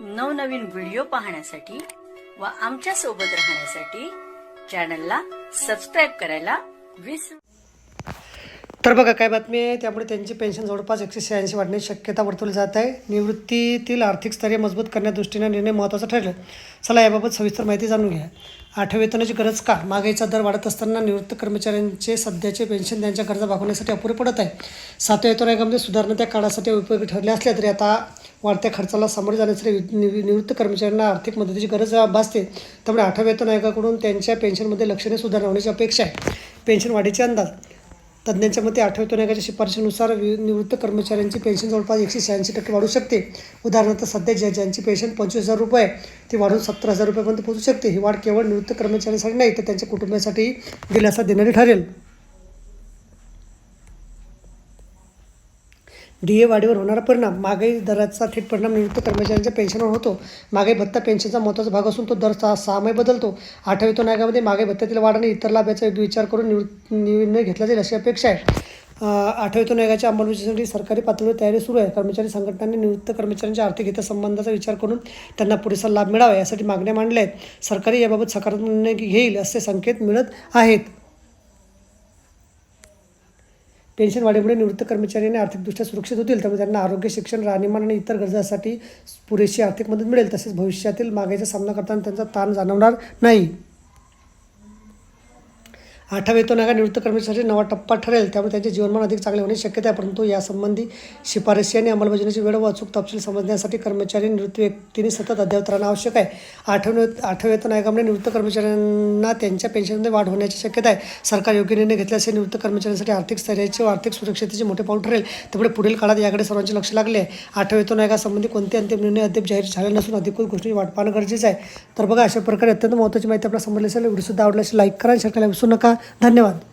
नवनवीन व्हिडिओ पाहण्यासाठी व आमच्यासोबत राहण्यासाठी चॅनलला सबस्क्राईब करायला विसरू तर बघा काय बातमी आहे? त्यामुळे त्यांची पेन्शन जवळपास एकशे शहाऐंशी वाढण्याची शक्यता वर्तवली जात आहे. निवृत्तीतील आर्थिक स्तर्य मजबूत करण्यादृष्टीने निर्णय महत्त्वाचा ठरला. चला याबाबत सविस्तर माहिती जाणून घ्या. आठव्या वेतनाची गरज का? महागाईचा दर वाढत असताना निवृत्त कर्मचाऱ्यांचे सध्याचे पेन्शन त्यांच्या गरजा भागवण्यासाठी अपुरे पडत आहे. सातव्या वेतन आयोगामध्ये सुधारणा त्या काळासाठी उपयोगी ठरल्या असल्या तरी आता वाढत्या खर्चाला सामोरे जाण्यासाठी वि- निवृत्त कर्मचाऱ्यांना आर्थिक मदतीची गरज भासते. त्यामुळे आठव्या वेतन आयोगाकडून त्यांच्या पेन्शनमध्ये लक्षणीय सुधारणा होण्याची अपेक्षा आहे. पेन्शन वाढीचे अंदाज. तज्ज्ञांच्या मते आठव्या आयोगाच्या शिफारशीनुसार वि- निवृत्त कर्मचाऱ्यांची पेन्शन जवळपास एकशे शहाऐंशी टक्के वाढू शकते. उदाहरणार्थ सध्या ज्या ज्यांची पेन्शन पंचवीस हजार रुपये आहे, ती वाढून सत्तर हजार रुपयापर्यंत पोहोचू शकते. ही वाढ केवळ निवृत्त कर्मचाऱ्यांसाठी नाही तर त्यांच्या कुटुंबासाठीही दिलासा देणारी ठरेल. डी ए वाढीवर होणारा परिणाम महागाई दराचा थेट परिणाम निवृत्त कर्मचाऱ्यांच्या पेन्शनवर होतो. महागाई भत्ता पेन्शनचा महत्त्वाचा भाग असून तो दर सहा सहामाही बदलतो. आठव्या तो आयोगामध्ये महागाई भत्त्यातील वाढ आणि इतर लाभाचा योग्य विचार करून निवृत्त निर्णय घेतला जाईल अशी अपेक्षा आहे. अं, आठव्या आयोगाच्या अंमलबजावणीसाठी सरकारी पातळीवर तयारी सुरू आहे. कर्मचारी संघटनांनी निवृत्त कर्मचाऱ्यांच्या आर्थिक हितसंबंधाचा विचार करून त्यांना पुरेसा लाभ मिळावा यासाठी मागण्या मांडल्या आहेत. सरकारी याबाबत सकारात्मक निर्णय घेईल असे संकेत मिळत आहेत. पेन्शन वाढीमुळे निवृत्त कर्मचाऱ्यांनी आर्थिकदृष्ट्या सुरक्षित होतील त्यामुळे त्यांना आरोग्य शिक्षण राहणीमान आणि इतर गरजांसाठी पुरेशी आर्थिक मदत मिळेल. तसेच भविष्यातील मागाईचा सामना करताना त्यांचा ताण जाणवणार नाही. आठव्या वेतन आयोग निवृत्त कर्मचारी नवा टप्पा ठरेल. त्यामुळे त्यांचे जीवनमान अधिक चांगले होण्याची शक्यता आहे. परंतु यासंबंधी शिफारशी आणि अंमलबजावणीची वेळ व अचूक तपशील समजण्यासाठी कर्मचारी निवृत्त व्यक्तीने सतत अद्ययावत राहणं आवश्यक आहे. आठव्या आठव्या वेतन आयोगामुळे निवृत्त कर्मचाऱ्यांना त्यांच्या पेन्शनमध्ये वाढ होण्याची शक्यता आहे. सरकार योग्य निर्णय घेतल्यास हे निवृत्त कर्मचाऱ्यांसाठी आर्थिक स्थैर्याचे व आर्थिक सुरक्षतेचे मोठे पाऊल ठरेल. त्यामुळे पुढील काळात याकडे सर्वांचे लक्ष लागले आहे. नायकासंबंधी वेतन आयोगासंबंधी कोणते अंतिम निर्णय अद्याप जाहीर झाले नसून अधिकृत गोष्टी वाट पाहणं गरजेचं आहे. तर बघा अशा प्रकारे अत्यंत महत्त्वाची माहिती आपल्याला समजली असेल. व्हिडिओ सुद्धा आवडला लाईक करा शेअर करायला विसरू नका. धन्यवाद.